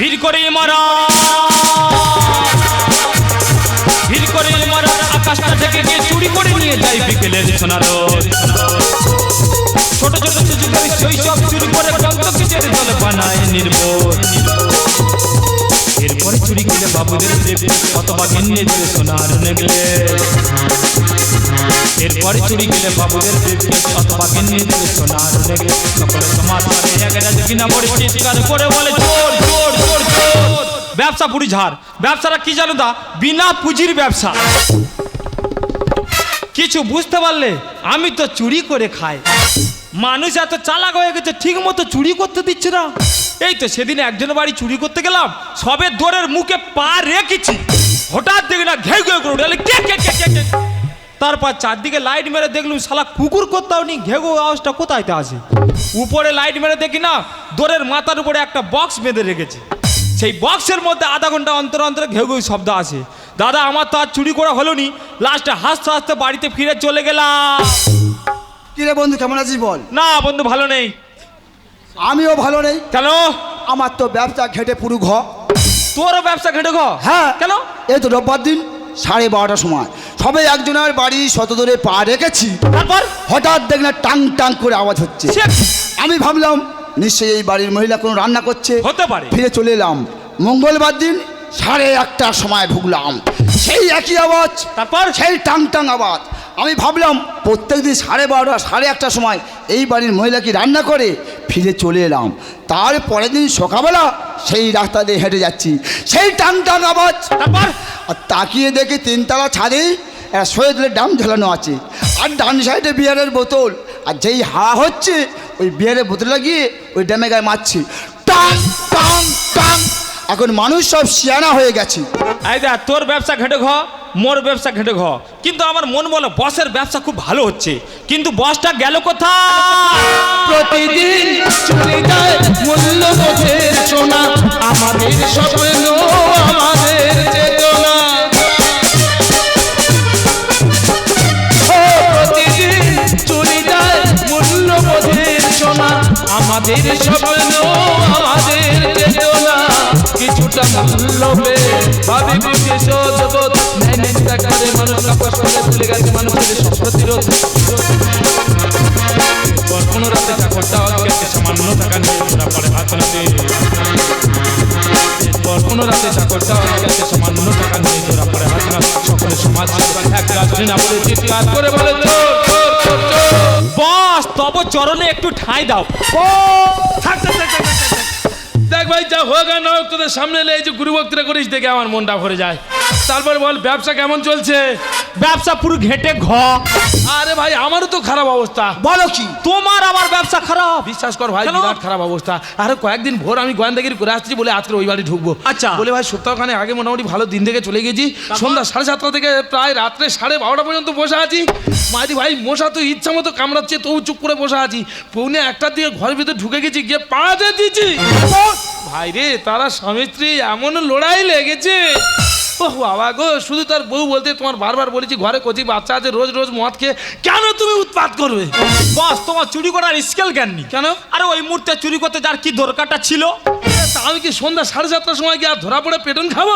ভিড় করে মারা। ভিড় করে মারা, আকাশটা থেকে গিয়ে চুরি করে নিয়ে যাই বিকেলের সোনার ছোট ছোট শিশুদের শৈশব চুরি করে রক্ত কিসের জল বানায় নির্বোধ। এরপরে চুরি গেলে বাবুদের দেবে অথবা গিন্নিদের সোনার নেগলে এরপরে চুরি গেলে বাবুদের দেবে অথবা গিন্নিদের সোনার নেগলে সকলে সমাজ করে এক রাজ কিনা বড়ি চিৎকার করে বলে চোর চোর চোর চোর ব্যবসা পুরি ঝাড়। ব্যবসাটা কি জানো দা? বিনা পুঁজির ব্যবসা। কিছু বুঝতে পারলে আমি তো চুরি করে খাই। মানুষ এত চালাক হয়ে গেছে, ঠিক মতো চুরি করতে দিচ্ছে না। এই তো সেদিন একজনের বাড়ি চুরি করতে গেলাম, সবে দোরের মুখে পা রেখেছি। হঠাৎ দেখি না ঘেউ ঘেউ করে উঠে কে কে কে কে কে তারপর চারদিকে লাইট মেরে দেখলুম, শালা কুকুর কোথাও নি ঘেউ ঘেউ আওয়াজটা কোথায় তো আসে? উপরে লাইট মেরে দেখি না, দোরের মাথার উপরে একটা বক্স বেঁধে রেখেছে। সেই বক্সের মধ্যে আধা ঘণ্টা অন্তর অন্তরে ঘেউ ঘেউ শব্দ আসে। দাদা, আমার তো আর চুরি করা হলো নি, লাস্টে হাসতে হাসতে বাড়িতে ফিরে চলে গেলাম। কিরে বন্ধু কেমন আছিস বল? না বন্ধু ভালো নেই। আমিও ভালো নেই। কেন? আমার তো ব্যবসা ঘেটে পুরো ঘ। তোরও ব্যবসা ঘেটে ঘ? হ্যাঁ। কেন? এই তো রোববার দিন সাড়ে বারোটার সময়। সবে একজনের বাড়ি শত দূরে পা রেখেছি। তারপর? হঠাৎ দেখলাম টাং টাং করে আওয়াজ হচ্ছে। আমি ভাবলাম নিশ্চয়ই এই বাড়ির মহিলা কোনো রান্না করছে। হতে পারে। ফিরে চলে এলাম। মঙ্গলবার দিন সাড়ে একটার সময় ঢুকলাম সেই একই আওয়াজ তারপর? সেই টাং টাং আওয়াজ। আমি ভাবলাম প্রত্যেক দিন সাড়ে বারোটা সাড়ে একটার সময় এই বাড়ির মহিলা কি রান্না করে? ফিরে চলে এলাম। তার পরের দিন সকালবেলা সেই রাস্তা দিয়ে হেঁটে যাচ্ছি। সেই টাং টাং আওয়াজ। তারপর? আর তাকিয়ে দেখি তিনতলা ছাদে সৈয়দের ডাম ঝোলানো আছে। আর ডান সাইডে বিয়ারের বোতল। আর যেই হাওয়া হচ্ছে ওই বিয়ারের বোতল লাগিয়ে ওই ড্যামে গায়ে মারছি। টাং টাং টাং এখন মানুষ সব শিয়ানা হয়ে গেছে। এই তোর ব্যবসা ঘেটে ঘ মোর ব্যবসা ঘেটে ঘ। কিন্তু আমার মন বলে বসের ব্যবসা খুব ভালো হচ্ছে। কিন্তু বসটা গেল কোথায়? প্রতিদিন চলে যায় বস, তব চরণে একটু ঠাঁই দাও। দেখ ভাই, যা হোক আর না তোদের সামনে এলে এই যে গুরু বক্তৃতা করিস দেখে আমার মনটা ভরে যায়। তারপর বল ব্যবসা কেমন চলছে? ব্যবসা পুরো ঘেটে ঘ। আরে ভাই আমারও তো খারাপ অবস্থা। বলো কি? তোমার আবার ব্যবসা খারাপ? বিশ্বাস কর ভাই বিরাট খারাপ অবস্থা। আরে কয়েকদিন ভোর আমি গোয়েন্দাগিরি করে আসছি বলে আজকে ওই বাড়ি ঢুকবো। আচ্ছা। বলে ভাই সপ্তাহখানে আগে মোটামুটি ভালো দিন থেকে চলে গেছি। সন্ধ্যা সাড়ে সাতটা থেকে প্রায় রাত্রে সাড়ে বারোটা পর্যন্ত বসে আছি। মাইদি ভাই মশা তো ইচ্ছা মতো কামড়াচ্ছে তবু চুপ করে বসে আছি। পৌনে একটার দিকে ঘরের ভিতরে ঢুকে গেছি গিয়ে পাড়াতে দিয়েছি। ভাই রে তারা স্বামী স্ত্রী এমন লড়াই লেগেছে। ও বাবা গো শুধু তার বউ বলতে তোমার বারবার বলেছি ঘরে কচি বাচ্চা আছে রোজ রোজ মদ খেয়ে কেন তুমি উৎপাত করবে? বস তোমার চুরি করার স্কেল জ্ঞান নেই। কেন? আরে ওই মুহূর্তে চুরি করতে যার কি দরকারটা ছিল? তা আমি কি সন্ধ্যা সাড়ে সাতটার সময় গিয়ে আর ধরা পড়ে পেটন খাব?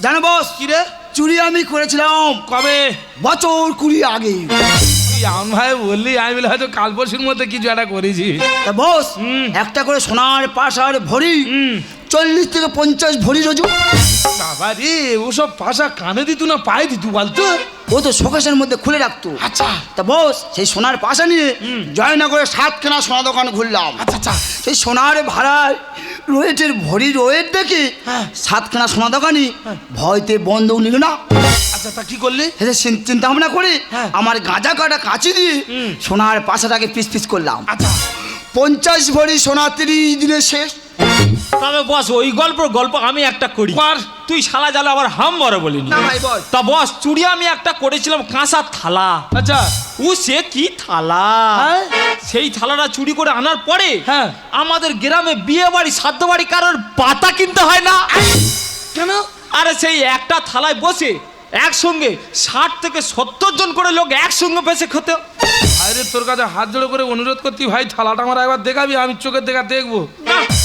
জানো বস কি রে চুরি আমি করেছিলাম। কবে? বছর কুড়ি আগে। এমন ভাই বললি আমি বলে হয়তো কাল পরশুর মধ্যে কিছু একটা করেছি। তা বস হুম। একটা করে সোনার পাশার ভরি হুম। চল্লিশ থেকে পঞ্চাশ ভরি রোজু বাবা রে ওসব পাশা কানে দিত না পায়ে দিত বলতো? ও তো শোকেশের মধ্যে খুলে রাখতো। আচ্ছা। তা বস সেই সোনার পাশা নিয়ে জয়নগরে সাতখানা সোনা দোকান ঘুরলাম। আচ্ছা আচ্ছা। সেই সোনার ভাড়ায় রোয়েটের ভরি রোয়েট দেখে হ্যাঁ। সাতখানা সোনা দোকানি ভয়তে বন্ধ নিল না। আচ্ছা তা কি করলি? চিন্তা ভাবনা করে হ্যাঁ। আমার গাঁজা কাটা কাঁচি দিয়ে সোনার পাশাটাকে পিস পিস করলাম। আচ্ছা। পঞ্চাশ ভরি সোনা তিরিশ দিনে শেষ। তবে বস ওই গল্প গল্প আমি একটা করি। আর তুই শালা জালে আবার হাম বড় বলি না ভাই বল। তা বস চুড়ি আমি একটা করেছিলাম কাঁসা থালা। আচ্ছা। ও সে কি থালা? হ্যাঁ? সেই থালাটা চুরি করে আনার পরে হ্যাঁ। আমাদের গ্রামে বিয়ে বাড়ি সাধ্য বাড়ি কারোর পাতা কিনতে হয় না। কেন? আরে সেই একটা থালায় বসে একসঙ্গে ষাট থেকে সত্তর জন করে লোক একসঙ্গে বেঁচে খেতে। আরে তোর কাছে হাত জোড়ো করে অনুরোধ করতি ভাই থালাটা আমার একবার দেখাবি আমি চোখের দেখা দেখব।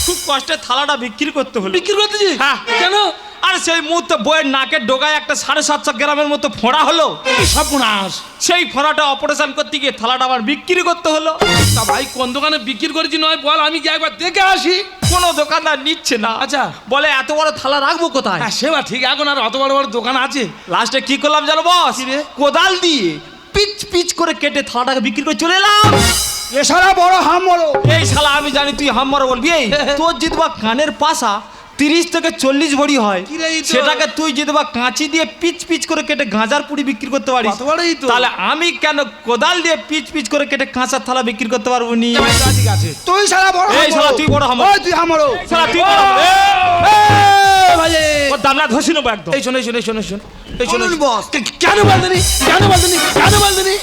খুব কষ্টে থালাটা বিক্রি করতে হলো। বিক্রি করতে হ্যাঁ। কেন? আর সেই মুহূর্তে বইয়ের নাকের ডোগায় একটা সাড়ে সাতশো গ্রামের মতো ফোড়া হলো। সর্বনাশ। সেই ফোড়াটা অপারেশন করতে গিয়ে থালাটা আবার বিক্রি করতে হলো। তা ভাই কোন দোকানে বিক্রি করেছি নয় বল আমি কি একবার দেখে আসি। কোনো দোকানদার নিচ্ছে না। আচ্ছা। বলে এত বড় থালা রাখব কোথায়? হ্যাঁ সেবা ঠিক এখন আর অত বড় বড় দোকান আছে। লাস্টে কি করলাম জানো বস? কোদাল দিয়ে পিচ পিচ করে কেটে থালাটাকে বিক্রি করে চলে এলাম। এছাড়া বড় হাম বড় এই শালা আমি জানি তুই হাম্মার বলবি। এই তোর যদি বা কানের পাশা তিরিশ থেকে চল্লিশ ভরি হয়? সেটাকে তুই যদি বা কাঁচি দিয়ে পিচ পিচ করে কেটে গাঁজার পুরি বিক্রি করতে পারিস। তো। তাহলে আমি কেন কোদাল দিয়ে পিচ পিচ করে কেটে কাঁচার থালা বিক্রি করতে পারব নি? ভাই, তা ঠিক আছে। তুই সারা বড় এই শালা তুই বড় হাম তুই হাম বড় শালা তুই বড় দামনা ধসি নেব একদম। এই শোন শোন শোন শোন এই শোন। কে- কেন বলতেনি কেন বলতেনি কেন বলতেনি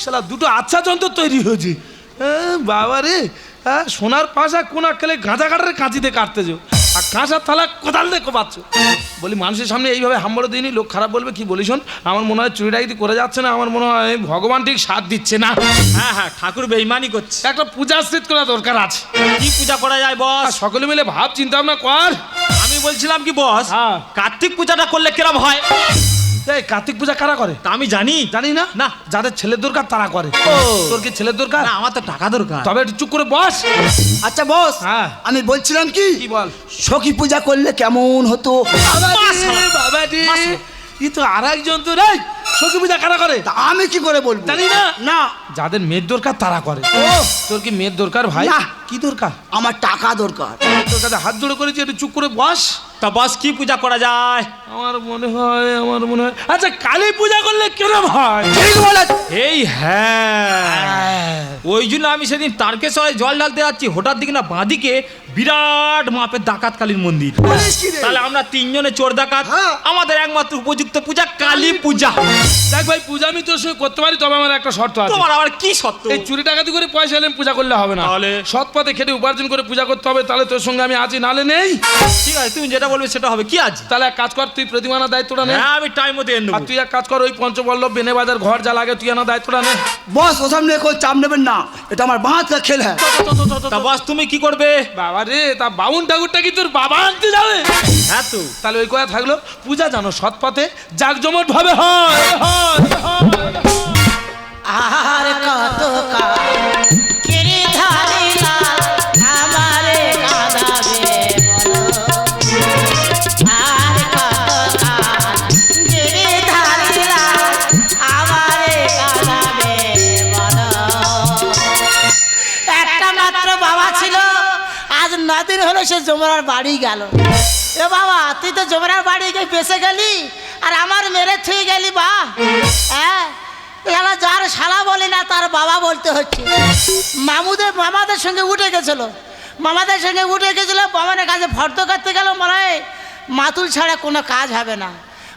শালা দুটো আচ্ছা যন্ত্র তৈরি হয়েছে। হ্যাঁ, বাবা রে হ্যাঁ সোনার পাশা কোন খেলে গাঁজা কাটারে কাঁচিতে কাটতেছো? আর কাঁচার থালা কোদাল দিয়ে কোপাচ্ছ। বলি মানুষের সামনে এইভাবে হাম্বড়ে দিইনি লোক খারাপ বলবে কি বলি শোন? আমার মনে হয় চুরি ডাকাতি করে যাচ্ছে না আমার মনে হয় ভগবান ঠিক সাথ দিচ্ছে না। হ্যাঁ হ্যাঁ ঠাকুর বেইমানি করছে। একটা পূজা স্থিত করা দরকার আছে। কি পূজা করা যায় বস? সকলে মিলে ভাব চিন্তা ভাবনা কর। আমি বলছিলাম কি বস? হ্যাঁ। কার্তিক পূজাটা করলে কিরম হয়? এই কার্তিক পূজা কারা করে? তা আমি জানি। জানি না? না। যাদের ছেলের দরকার তারা করে। তোর কি ছেলের দরকার? না আমার তো টাকা দরকার। তবে একটু চুপ করে বস। আচ্ছা বস হ্যাঁ। আমি বলছিলাম কি? কি বল? সখী পূজা করলে কেমন হতো? বাবাজি, বাবাজি। ই তো আর একজন তো রে সখী পূজা কারা করে? তা আমি কি করে বলব? জানি না। না। যাদের মেয়ের দরকার তারা করে। তোর কি মেয়ের দরকার ভাই? না। কি দরকার? আমার টাকা দরকার। তোর কাছে হাত জোড়ে করেছি একটু চুপ করে বস। তা বস কি পূজা করা যায়? আমার মনে হয় আমার মনে হয়। আচ্ছা কালী পূজা করলে কিরম হয়? ঠিক বলে এই হ্যাঁ। ওই জন্য আমি সেদিন তারকেশ্বরে জল ঢালতে যাচ্ছি হঠাৎ দিকে না বাঁদিকে বিরাট মাপের ডাকাত কালীর মন্দির? তাহলে আমরা তিনজনে চোর ডাকাত হ্যাঁ। আমাদের একমাত্র উপযুক্ত পূজা কালী পূজা। দেখ ভাই পূজা আমি তোর সঙ্গে করতে পারি তবে আমার একটা শর্ত আছে। তোমার আবার কি সত্য এই চুরি টাকাতি করে পয়সা এলে পূজা করলে হবে না। তাহলে? সৎ পথে খেটে উপার্জন করে পূজা করতে হবে তাহলে তোর সঙ্গে আমি আছি নালে নেই। ঠিক আছে তুমি যেটা বলবে সেটা হবে। কি আজ? তাহলে এক কাজ কর তুই প্রতিমানার দায়িত্বটা নে। হ্যাঁ আমি টাইম মতো এনে আর তুই এক কাজ কর ওই পঞ্চবল্লভ বেনে বাজার ঘর যা লাগে তুই আনা দায়িত্বটা নে। বস ওসব নিয়ে কোনো চাপ নেবেন না। এটা আমার বাঁধটা খেল হ্যাঁ। তা বস তুমি কি করবে? বাবা রে তা বামুন ঠাকুরটা কি তোর বাবা আনতে যাবে? হ্যাঁ তো। তাহলে ওই কথা থাকল পূজা জানো সৎ পথে জাকজমট ভাবে হয় হয়, হয়। আর কত কাল। হলো সে জমরার বাড়ি গেল। এ বাবা, তুই তো জমরার বাড়ি গিয়ে বেঁচে গেলি, আর আমার মেরে থুয়ে গেলি বা। হ্যাঁ এরা যার শালা বলে না, তার বাবা বলতে হচ্ছে। মামুদের, মামাদের সঙ্গে উঠে গেছিল। মামাদের সঙ্গে উঠে গেছিল মামাদের কাছে ভর্ত করতে গেল মনে হয় মাতুল ছাড়া কোনো কাজ হবে না।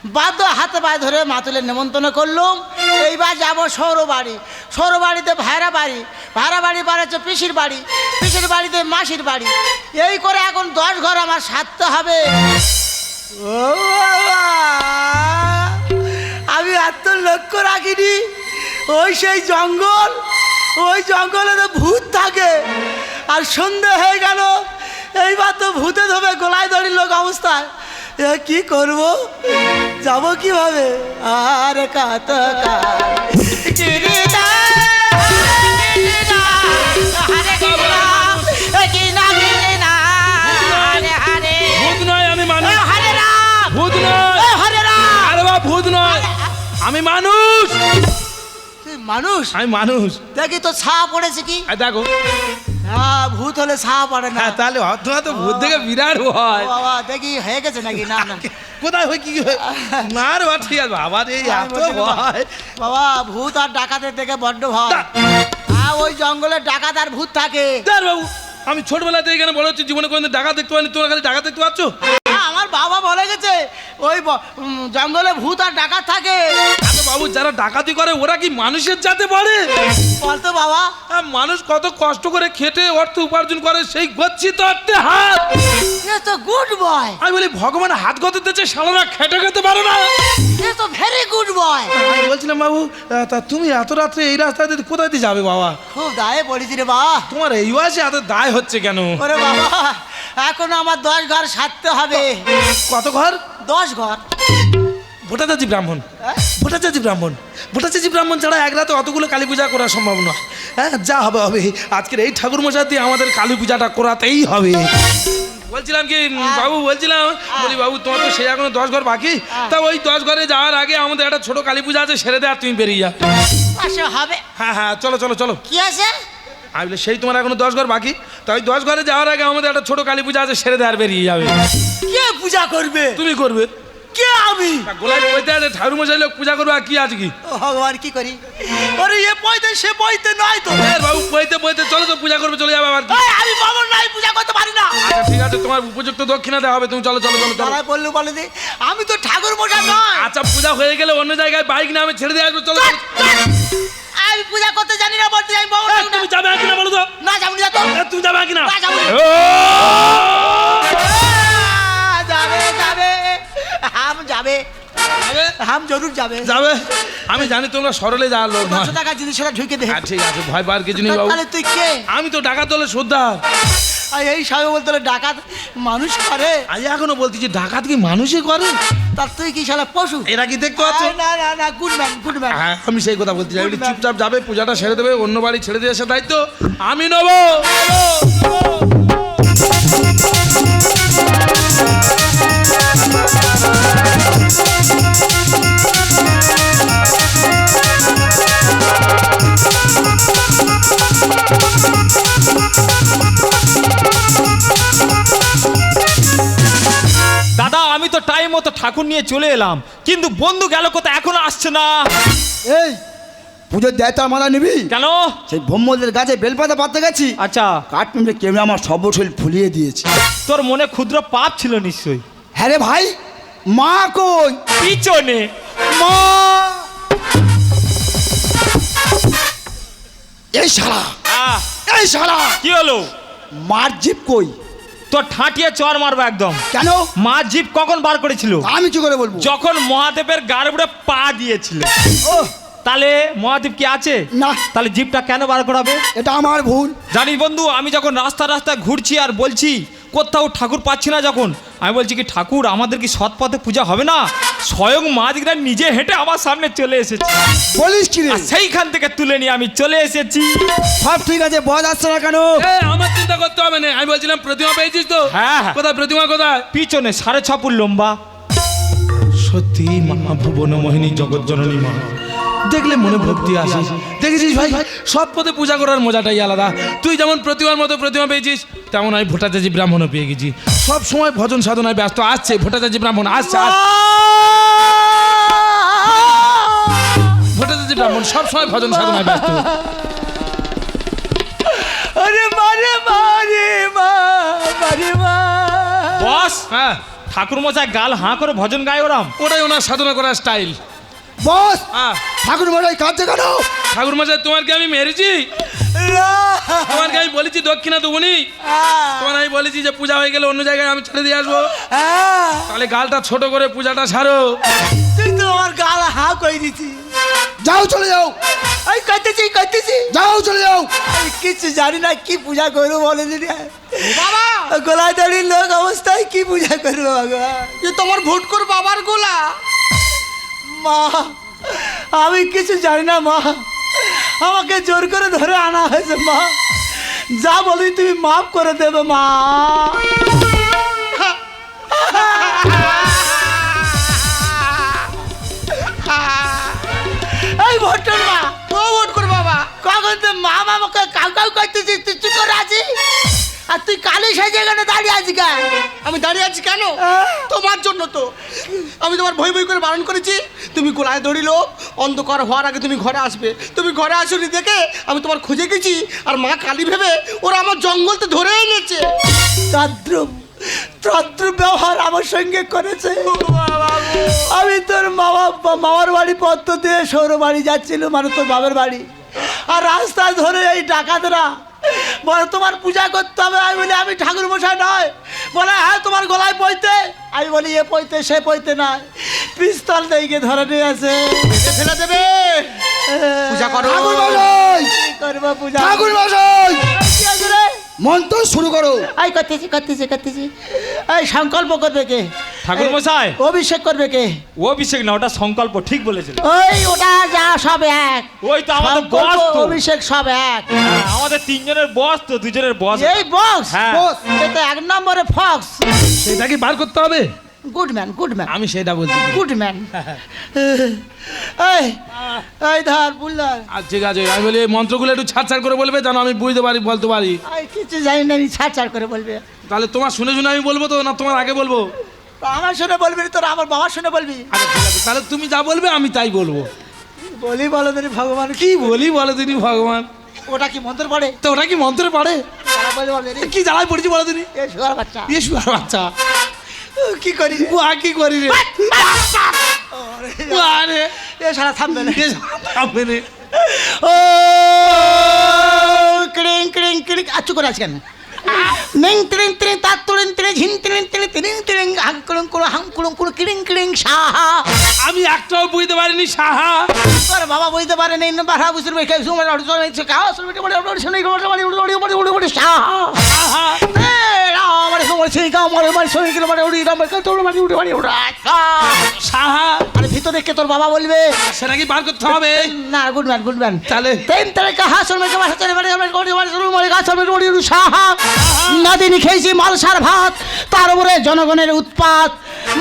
বাধ্য হাতে পায়ে ধরে মাতুলের নেমন্তন্ন করলুম। এইবার যাব সৌর বাড়ি সৌর বাড়িতে ভাইরা বাড়ি। ভাইরা বাড়ি হচ্ছে পিসির বাড়ি। পিসির বাড়িতে মাসির বাড়ি। এই করে এখন দশ ঘর আমার সারতে হবে। আমি এত লক্ষ্য রাখিনি। ওই সেই জঙ্গল, ওই জঙ্গলে তো ভূত থাকে। আর সন্ধে হয়ে গেল, এইবার তো ভূতে ধোবে গোলায় দড়ির লোক অবস্থায়। কি করব? যাব কীভাবে? আর কত আমি মানুষ। হরে রাম, ভূত নয়। এ হরে রাম। বা ভূত নয়। আমি মানুষ। আমি মানুষ। দেখি তো ছা পড়েছে কি? দেখো। হ্যাঁ ভূত হলে সাহা পড়ে না। হ্যাঁ তাহলে অথবা তো ভূত থেকে বিরাট ভয়। বাবা দেখি হয়ে গেছে নাকি? না না। কোথায় হয় কি না রে বা ঠিক আছে বাবা রে আমি এত ভয়। বাবা ভূত আর ডাকাতের থেকে বড্ড ভয়। হ্যাঁ ওই জঙ্গলে ডাকাত আর ভূত থাকে। বাবু আমি ছোটবেলাতে এখানে বড় হচ্ছে জীবনে কোনদিন ডাকা দেখতে পাইনি। তোমরা খালি ডাকা দেখতে পাচ্ছ? আমার বাবা বলে গেছে ওই জঙ্গলে ভূত আর ডাকাত থাকে। বাবু যারা ডাকাতি করে ওরা কি মানুষের জাতে পারে বলতো বাবা। মানুষ কত কষ্ট করে খেটে অর্থ উপার্জন করে সেই গচ্ছিত অর্থে হাত। এ তো গুড বয় আমি বলি ভগবান হাত গত দিচ্ছে সালারা খেটে খেতে পারো না। এ তো ভেরি গুড বয় আমি বলছিলাম বাবু তা তুমি এত রাত্রে এই রাস্তা দিয়ে কোথায় দিয়ে যাবে বাবা? খুব দায়ে পড়েছি রে বা তোমার এই বয়সে এত দায় হচ্ছে কেন? ওরে বাবা এখন আমার দশ ঘর সারতে হবে। কত ঘর? দশ ঘর। ভোটাচাচি ব্রাহ্মণ। ভোটাচাচি ব্রাহ্মণ। ভোটাচাচি ব্রাহ্মণ ছাড়া এক রাতে অতগুলো কালী পূজা করা সম্ভব নয়। হ্যাঁ যা হবে হবে। আজকের এই ঠাকুর মশাই দিয়ে আমাদের কালী পূজাটা করাতেই হবে। বলছিলাম কি বাবু বলছিলাম বলি বাবু তোমার তো সে এখনও দশ ঘর বাকি। তা ওই দশ ঘরে যাওয়ার আগে আমাদের একটা ছোট কালী পূজা আছে সেরে দেয় আর তুমি বেরিয়ে যাও পাশে হবে। হ্যাঁ হ্যাঁ চলো চলো চলো। কি আছে? আমি বলি সেই তোমার এখনও দশ ঘর বাকি। তা ওই দশ ঘরে যাওয়ার আগে আমাদের একটা ছোট কালী পূজা আছে সেরে দেয় আর বেরিয়ে যাবে। কে পূজা করবে? তুমি করবে। আমি তা গোলায় বইতে আছে ঠাকুর মশাই লোক পূজা করবে আর কি আছে কি? ভগবান কি করি? ওরে এ পয়তে সে পয়তে নয় তো। এ বাবু বইতে বইতে চলো তো পূজা করবে চলে যাবে আবার কি? আমি বাবন নাই পূজা করতে পারি না। আচ্ছা ঠিক আছে তোমার উপযুক্ত দক্ষিণা দেওয়া হবে তুমি চলো চলো চলো চলো। তারা বলল বলে দি। আমি তো ঠাকুর মশা নয়। আচ্ছা পূজা হয়ে গেলে অন্য জায়গায় বাইক না আমি ছেড়ে দিয়ে আসব চলো। আমি পূজা করতে জানি না বলতে আমি বাবন তুমি যাবে কিনা বলো তো? না যাব না তো। তুমি যাবে কিনা? না, যাব যাবে? হাম জরুর যাবে যাবে আমি জানি তোমরা সরলে যাওয়ার লোক পাঁচশো টাকা জিনিসটা ঢুকে দে। হ্যাঁ, ঠিক আছে ভয় পাওয়ার কিছু নেই বাবু। তাহলে তুই কে? আমি তো ডাকা তোলে শ্রদ্ধা আর এই সবে বলতে ডাকাত মানুষ করে। আজ এখনও বলতেছি ডাকাত কি মানুষই করে? তার তুই কি শালা পশু? এরা কি দেখতে পাচ্ছ? না না না গুড ম্যান গুড ম্যান হ্যাঁ আমি সেই কথা বলতে চাই. চুপচাপ যাবে পূজাটা ছেড়ে দেবে অন্য বাড়ি ছেড়ে দিয়ে আসে দায়িত্ব। আমি নেব। ঠাকুর নিয়ে চলে এলাম। কিন্তু বন্ধু গেল কোথায়? এখনও আসছে না। এই পুজোর দেয় তার মালা নিবি? কেন? সেই ব্রহ্মদের গাছে বেলপাতা পাততে গেছি। আচ্ছা। কাঠ পিমড়ে কেমন আমার সব শরীর ফুলিয়ে দিয়েছে। তোর মনে ক্ষুদ্র পাপ ছিল নিশ্চয়ই। হ্যাঁ রে ভাই মা কই? পিছনে। মা! এই শালা এই শালা। কি হলো? মার জিপ কই? তোর ঠাঁটিয়ে চর মারবো একদম। কেন? মা জিপ কখন বার করেছিল? আমি কি করে বলব? যখন মহাদেবের গাড়বুড়ে পা দিয়েছিল। ও তাহলে মহাদেব কি আছে? না। তাহলে জিপটা কেন বার করাবে? এটা আমার ভুল। জানিস বন্ধু আমি যখন রাস্তা রাস্তা ঘুরছি আর বলছি কোথাও ঠাকুর পাচ্ছি না যখন আমি বলছি কি ঠাকুর আমাদের কি সৎ পথে পূজা হবে না? স্বয়ং মাঝগ্রাম নিজে হেঁটে আমার সামনে চলে এসেছে। বলিস কি রে? আর সেইখান থেকে তুলে নিয়ে আমি চলে এসেছি। সব ঠিক আছে বল আসছে না কেন? এ, আমার চিন্তা করতে হবে না আমি বলছিলাম প্রতিমা পেয়েছিস তো? হ্যাঁ, হ্যাঁ। কোথায় প্রতিমা কোথায়? পিছনে সাড়ে ছ ফুট লম্বা। সত্যি মা ভুবন মোহিনী জগৎ জননী মা দেখলে মনে ভক্তি আসে। দেখেছিস ভাই? সব পথে পূজা করার মজাটাই আলাদা। তুই যেমন প্রতিমার মতো প্রতিমা পেয়েছিস তেমন আমি ভোটাচাজি ব্রাহ্মণও পেয়ে গেছি। সব সময় ভজন সাধনায় ব্যস্ত। আসছে ভোটাচাজি ব্রাহ্মণ আসছে। ভোটাচাজি ব্রাহ্মণ সব সময় ভজন সাধনায় ব্যস্ত। বস হ্যাঁ। ঠাকুর মশাই গাল হাঁ করে ভজন গায় ওরাম। ওটাই ওনার সাধনা করার স্টাইল বস ঠাকুর মশাই কাঁদছে কেন? ঠাকুর মশাই তোমার কি আমি মেরেছি? তোমার আমি বলেছি দক্ষিণা দেবনি তোমার আমি বলেছি যে পূজা হয়ে গেলে অন্য জায়গায় আমি ছেড়ে দিয়ে আসব। তাহলে গালটা ছোট করে পূজাটা সারো। তুই তো আমার গাল হা কই দিছি যাও চলে যাও। এই কইতেছি কইতেছি যাও চলে যাও। কিছু জানি না কি পূজা করব বলে দিদি বাবা! গোলায় দাঁড়িয়ে লোক অবস্থায় কি পূজা করব ভগবান? যে তোমার ভোট কর বাবার গোলা। মা আমি কিছু জানি না মা। আমাকে জোর করে ধরে আনা হয়েছে মা। যা বলি তুমি মাফ করে দেবে মা। এই ভোটর মা। ও ভোট কর বাবা। কখন তো মা মামাকে কাউ কাউ করতেছিস তুই চুপ করে আছিস? আর তুই কালি সাজে এখানে দাঁড়িয়ে আছিস কেন? আমি দাঁড়িয়ে আছি কেন? তোমার জন্য তো। আমি তোমার ভয় ভয় করে বারণ করেছি। তুমি গোলায় ধরিল। অন্ধকার হওয়ার আগে তুমি ঘরে আসবে। তুমি ঘরে আসনি দেখে আমি তোমার খুঁজে গেছি। আর মা কালী ভেবে ওরা আমার জঙ্গলতে ধরে এনেছে। তদ্রুপ তদ্রুপ ব্যবহার আমার সঙ্গে করেছে। আমি তোর মামা মামার বাড়ি পত্র দিয়ে সৌর বাড়ি যাচ্ছিল মানে তোর বাবার বাড়ি। আর রাস্তা ধরে এই ডাকাতরা বলে তোমার পূজা করতে হবে। আমি বলি আমি ঠাকুর মশাই নয়। বলে হ্যাঁ তোমার গলায় পইতে আমি বলি এ পইতে সে পইতে নয়। পিস্তল দিকে ধরে নিয়ে এ ফেলে দেবে। পূজা করো। ঠাকুর মশাই কি করব পূজা? ঠাকুর মশাই আছে? মন্ত্র শুরু করো। এই করতেছি করতেছি করতেছি। এই সংকল্প করবে কে? ঠাকুর মশাই। অভিষেক করবে কে? অভিষেক না ওটা সংকল্প ঠিক বলেছিল ওই ওটা যা সব এক। ওই তো আমাদের বস তো। অভিষেক সব এক। হ্যাঁ, আমাদের তিনজনের বস তো দুজনের বস। এই বক্স হ্যাঁ। বস? এটা এক নম্বরে ফক্স। সেটা কি বার করতে হবে। গুড ম্যান গুড ম্যান আমি সেটা বলছি। গুড ম্যান এই এই ধর বুঝলাম আর ঠিক আছে আমি বলি মন্ত্রগুলো একটু ছাড় ছাড় করে বলবে যেন আমি বুঝতে পারি বলতে পারি। কিছু জানি না ছাড় ছাড় করে বলবে। তাহলে তোমার শুনে শুনে আমি বলব তো না তোমার আগে বলব? আমার শুনে বলবি তোর আমার বাবার শুনে বলবি? আচ্ছা ঠিক আছে তাহলে তুমি যা বলবে আমি তাই বলব। বলি বলো তুমি ভগবান কি বলি? বলো তিনি ভগবান। ওটা কি মন্ত্র পড়ে? তো ওটা কি মন্ত্র রে কি জ্বালায় পড়েছি বলো তিনি বাচ্চা। বাচ্চা। কি করি? বুয়া কি করি রে? বুয়া রে এ সারা থামবে না। এ থামবে রে। ও ক্রিং ক্রিং ক্রিং। আচ্ছু করে আছে কেন? নিং ত্রিং ত্রিং তাত তুলিং ত্রিং ঝিং ত্রিং ত্রিং ত্রিং ত্রিং হাং কুলুং কুলু হাং কুলুং কুলু ক্রিং ক্রিং সাহা আমি একটাও বুঝতে পারিনি সাহা তোর বাবা বইতে পারে নেই না বাড়া বুঝতে পারে কেউ সুমার অড় চলে ইচ্ছে কাও শুনে বড় বড় শুনে বড় বড় বড় বড় বড় বড় সাহা আমার সময় সেই কাও মরে মরে শুনে গেল মানে উড়ি রাম কাও তোর মানে উড়ি মানে উড়া সাহা আরে ভিতরে কে তোর বাবা বলবে সেটা কি বার করতে হবে না গুড ম্যান গুড ম্যান তাহলে তেন তারে কাহা শুনবে কে মাসে চলে মানে আমরা গড়ি মানে মানে শুনবে গড়ি সাহা নদিনী খেয়েছি মালসার ভাত তার উপরে জনগণের উৎপাত।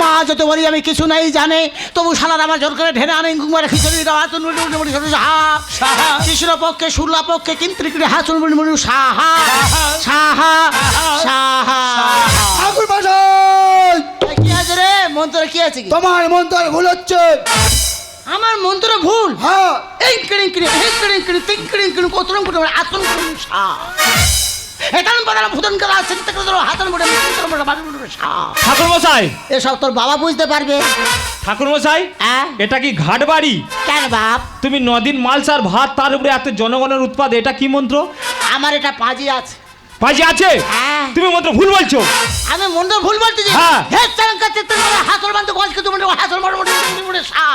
মা যত বলি আমি কিছু নাই জানে তবু শালার আমার জোর করে ঢেনে আনে ঘুমারে খিচুড়ি দাও হাতুন মুড়ি মুড়ি মুড়ি মুড়ি সাহা। সাহা। কৃষ্ণ পক্ষে শুরলা পক্ষে কিন্ত্রিকরে হাতুন মুড়ি মুড়ি সাহা। সাহা। সাহা। কি আছে রে? মন্ত্র কি আছে তোমার মন্ত্র ভুল হচ্ছে। আমার মন্ত্র ভুল? হ্যাঁ। এই কিড়িং কিড়িং এই কিড়িং কিড়িং তিন কিড়িং কিড়িং কতরং কুটুম আতন কুটুম সা বদলা ভুতন করা করে হাতন বড় ঠাকুর মশাই এসব তোর বাবা বুঝতে পারবে। ঠাকুর মশাই হ্যাঁ? এটা কি ঘাট বাড়ি? কেন বাপ? তুমি নদিন মালসার ভাত তার উপরে এত জনগণের উৎপাদ এটা কি মন্ত্র? আমার এটা পাজি আছে। পাশে আছে? হ্যাঁ। তুমি মন্ত্র ভুল বলছো। আমি মন্ত্র ভুল বলতেছি হ্যাঁ। হে চাঙ্কা চিত্র বড় হাতর বান্ধব গজ কে তুমি বড় বড় বড় বড় সা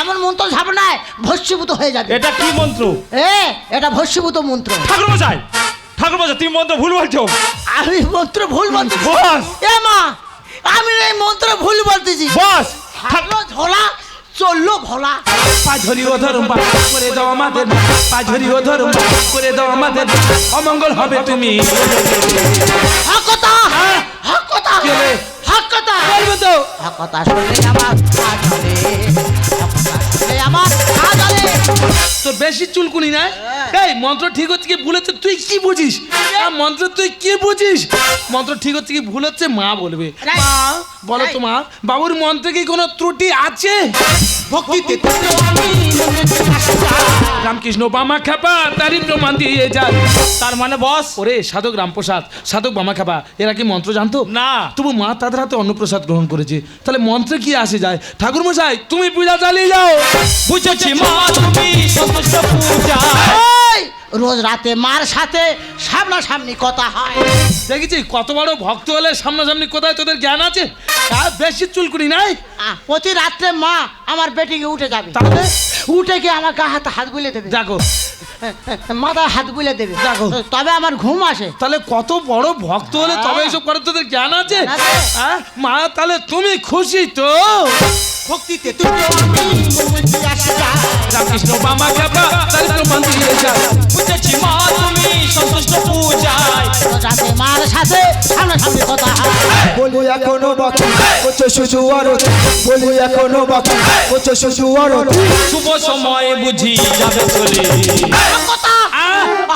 এমন মন্ত্র ঝাপনায় ভস্মীভূত হয়ে যাবে। এটা কি মন্ত্র? এ এটা ভস্মীভূত মন্ত্র। ঠাকুর মশাই ঠাকুর মশাই তুমি মন্ত্র ভুল বলছো। আমি মন্ত্র ভুল বলতেছি? বস। এ মা আমি এই মন্ত্র ভুল বলতেছি। বস। হাঁটলো ঝোলা চলল ভোলা। পাঝরি ও ধরুম করে দাও আমাদের। পাঝরি ও ধরুম করে দাও আমাদের। অমঙ্গল হবে তুমি। হকতা হকতা? হকতা বলবে তো। হকতা শুনলে আমার হবে হকতা শুনলে আমার তোর বেশি চুলকুনি নাই? এই মন্ত্র ঠিক হচ্ছে কি ভুল হচ্ছে? তুই কি বুঝিস? মন্ত্র তুই কি বুঝিস? মন্ত্র ঠিক হচ্ছে কি ভুল হচ্ছে? মা বলবে। মা বলো তো মা বাবুর মন্ত্রে কি কোনো ত্রুটি আছে? ভক্তিতে রামকৃষ্ণ বামা খেপা তারই প্রমাণ দিয়ে যায়। তার মানে বস। ওরে সাধক রামপ্রসাদ সাধক বামা খেপা এরা কি মন্ত্র জানতো? না। তবু মা তাদের হাতে অন্নপ্রসাদ গ্রহণ করেছে। তাহলে মন্ত্রে কি আসে যায়? ঠাকুর মশাই তুমি পূজা চালিয়ে যাও। বুঝেছি মা তুমি সন্তুষ্ট পূজা। রোজ রাতে মার সাথে সামনাসামনি কথা হয়। দেখেছি কত বড় ভক্ত হলে সামনাসামনি কোথায় তোদের জ্ঞান আছে? আর বেশি চুলকুনি নাই? আহ, প্রতি রাত্রে মা আমার বেটিকে উঠে যাবে। তাহলে? উঠে গিয়ে আমার গা হাতে হাত বুলে দেবে। দেখো। মাথায় হাত বুলে দেবে। দেখো। তবে আমার ঘুম আসে। তাহলে কত বড় ভক্ত হলে তবে এইসব করে তোদের জ্ঞান আছে? জ্ঞান আছে। হ্যাঁ? মা তাহলে তুমি খুশি তো? ভক্তিতে তুমি রামকৃষ্ণ বামা তারই প্রমাণ দিয়ে যায় বুঝেছি মা তুমি সন্তুষ্ট পূজায়। রাতে মার সাথে সামনাসামনি কথা হয়। বলি এখনও বাকি করছে শুধু আরতি বলি এখনও বাকি করছে শুধু আরতি শুভ সময় বুঝি যাবে চলে। হকতা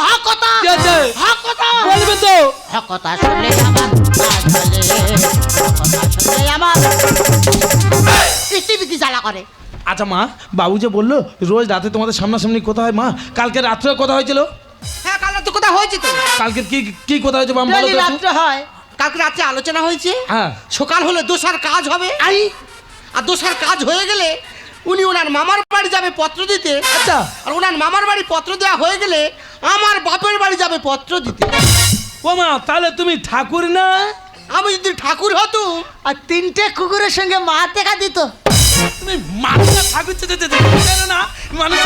হকতা কি আছে? হকতা বলবে তো। শুনলে আমার কাজ শুনলে আমার। ইতিবিতি জ্বালা করে? আচ্ছা মা বাবু যে বলল রোজ রাতে তোমাদের সামনাসামনি কথা হয় মা কালকে রাত্রে কথা হয়েছিল? হ্যাঁ কাল তো কথা হয়েছে তো। কালকে কি কি কথা হয়েছে বাবা। রাত্রে হয় কালকে রাত্রে আলোচনা হয়েছে। হ্যাঁ। সকাল হলে দোষার কাজ হবে। আই! আর দোষার কাজ হয়ে গেলে উনি ওনার মামার বাড়ি যাবে পত্র দিতে। আচ্ছা। আর ওনার মামার বাড়ি পত্র দেওয়া হয়ে গেলে আমার বাপের বাড়ি যাবে পত্র দিতে। ও মা তাহলে তুমি ঠাকুর না? আমি যদি ঠাকুর হতো আর তিনটে কুকুরের সঙ্গে মা দেখা দিত। তুমি ঠাকুর চেতে চেতে চেনে না মানুষ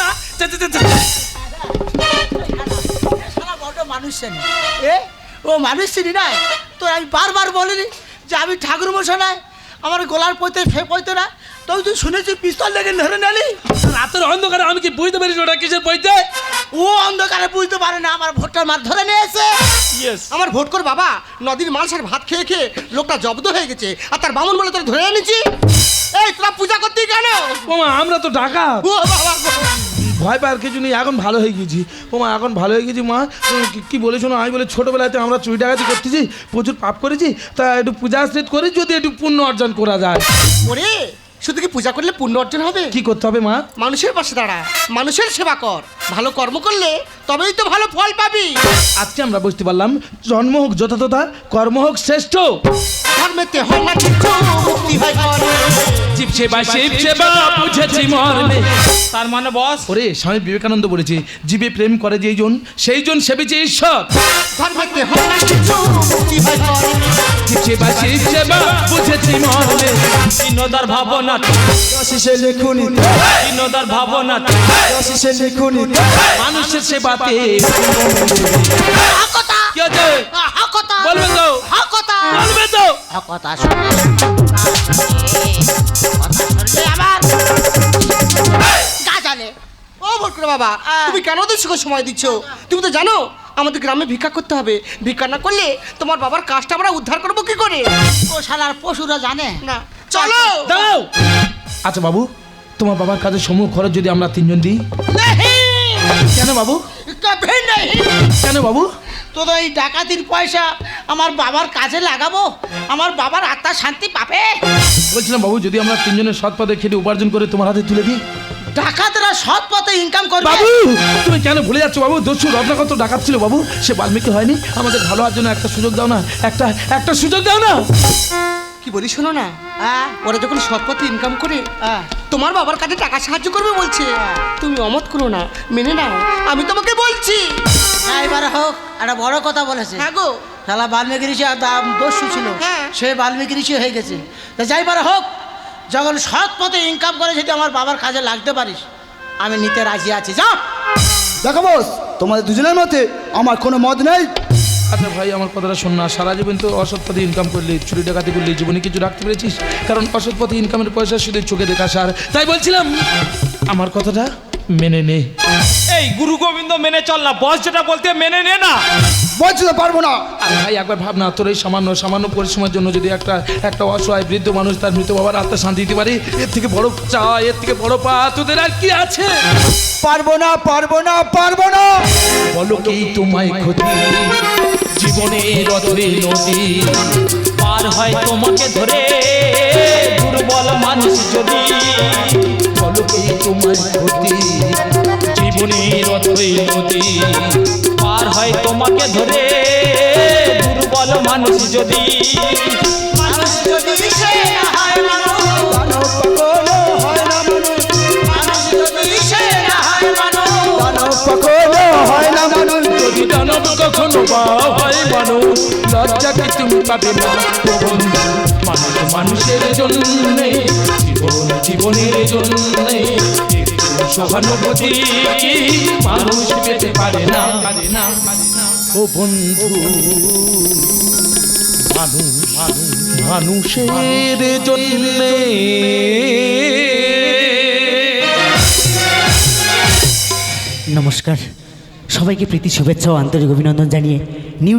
না মানুষ চেনে এ? ও মানুষ চিনি না? তো আমি বারবার বলিনি যে আমি ঠাকুর মশাই আমার গলার পইতে ফে পইতে না। তো তুই শুনেছি পিস্তল লেগে ধরে নালি? রাতের অন্ধকারে আমি কি বুঝতে পারিস ওটা কিসের বইতে ও অন্ধকারে বুঝতে পারে না আমার ভোটটার মার ধরে নিয়েছে। ইয়েস আমার ভোট কর বাবা নদীর মালসার ভাত খেয়ে খেয়ে লোকটা জব্দ হয়ে গেছে আর তার বামুন বলে তোর ধরে এনেছি। এই তোরা পূজা করতে কেন? ও মা আমরা তো ডাকা ও বাবা। ভয় পাওয়ার কিছু নেই এখন ভালো হয়ে গেছি। ও মা এখন ভালো হয়ে গেছি মা। কি- বলেছ বলে শোনো আমি বলে ছোটোবেলাতে আমরা চুরি ডাকাতি করতেছি প্রচুর পাপ করেছি তা একটু পূজা আশ্রিত করি যদি একটু পুণ্য অর্জন করা যায়। ওরে শুধু কি পূজা করলে পুণ্য অর্জন হবে? কি করতে হবে মা? মানুষের পাশে দাঁড়া মানুষের সেবা কর। ভালো কর্ম করলে তবেই তো ভালো ফল পাবি। আজকে আমরা বুঝতে পারলাম জন্ম হোক যথাযথা কর্ম হোক শ্রেষ্ঠ। ধর্মেতে হয় না কিছু মুক্তি হয়। জীব সেবা শিব সেবা বুঝেছি মর্মে। তার মানে বস? ওরে স্বামী বিবেকানন্দ বলেছে জীবে প্রেম করে যেই জন সেই জন সেবেছে ঈশ্বর। ধর্মেতে হয় না কিছু। জীব সেবা শিব সেবা বুঝেছি মর্মে। বিনোদার ভাবনা শিশে লিখুন। বিনোদার ভাবনা শিশে লিখুন। মানুষের সেবাতে কি আছে বলবে তো। বলবে তো। কথা ও বাবা আহ। তুমি কেন তো সময় দিচ্ছ? তুমি তো জানো আমাদের গ্রামে ভিক্ষা করতে হবে। ভিক্ষা না করলে তোমার বাবার কাজটা আমরা উদ্ধার করব কি করে? ও শালার পশুরা জানে। না চলো! দাও আচ্ছা বাবু তোমার বাবার কাজে সমূহ খরচ যদি আমরা তিনজন দিই? কেন বাবু? কেন বাবু? তো তো এই ডাকাতির পয়সা আমার বাবার কাজে লাগাবো? আমার বাবার আত্মা শান্তি পাবে? বলছিলাম বাবু যদি আমরা তিনজনের সৎ পথে খেটে উপার্জন করে তোমার হাতে তুলে দিই? ডাকাতরা সৎ পথে ইনকাম করবে। বাবু তুমি কেন ভুলে যাচ্ছ বাবু? দস্যু রত্নাকর তো ডাকাত ছিল বাবু। সে বাল্মীকি হয়নি। আমাদের ভালো হওয়ার জন্য একটা সুযোগ দাও না। একটা একটা সুযোগ দাও না। কি বলি শোনো না? হ্যাঁ ওরা যখন সৎপথে ইনকাম করে হ্যাঁ তোমার বাবার কাছে টাকা সাহায্য করবে বলছে। তুমি অমত করো না। মেনে নাও। আমি তোমাকে বলছি। না, এবার হোক একটা বড় কথা বলেছে। হ্যাঁ গো। শালা বাল্মীকি ঋষি দস্যু ছিল। হ্যাঁ। সে বাল্মীকি ঋষি হয়ে গেছে। তা যাইবার হোক যখন সৎ পথে ইনকাম করে যদি আমার বাবার কাজে লাগতে পারিস আমি নিতে রাজি আছি যা। দেখো বস তোমাদের দুজনের মতে আমার কোনো মত নেই। আচ্ছা ভাই আমার কথাটা শোন না। সারা জীবন তো অসৎ পথে ইনকাম করলে চুরি ডাকাতি করলে জীবনে কিছু রাখতে পেরেছিস? কারণ অসৎ পথে ইনকামের পয়সা শুধু চোখে দেখা সার। তাই বলছিলাম। আমার কথাটা? মেনে নে। এই গুরু গোবিন্দ মেনে চল না বস যেটা বলতে মেনে নে না। বলছি তো পারব না। আর ভাই একবার ভাবনা তোর এই সামান্য সামান্য পরিশ্রমের জন্য যদি একটা একটা অসহায় বৃদ্ধ মানুষ তার মৃত বাবার আত্মা শান্তি দিতে পারে এর থেকে বড় চা এর থেকে বড় পা তোদের আর কি আছে? পারব না পারব না পারব না। বলো কি তোমায় ক্ষতি জীবনের অতরে নদী পার হয় তোমাকে ধরে দুর্বল মানুষ যদি তোমায় ক্ষতি জীবনের অতরে নদী। পার হয় তোমাকে ধরে দুর্বল মানুষ যদি। মানুষ যদি সে না হয় মানুষ। কখনো লজ্জা কি তুমি পাবে না মানুষ মানুষের জন্য, জীবন জীবনের জন্য সহানুভূতি মানুষ পেতে পারে না। ও বন্ধু, মানুষ মানুষের জন্য। নমস্কার। সবাইকে প্রীতি শুভেচ্ছা ও আন্তরিক অভিনন্দন জানিয়ে নিউ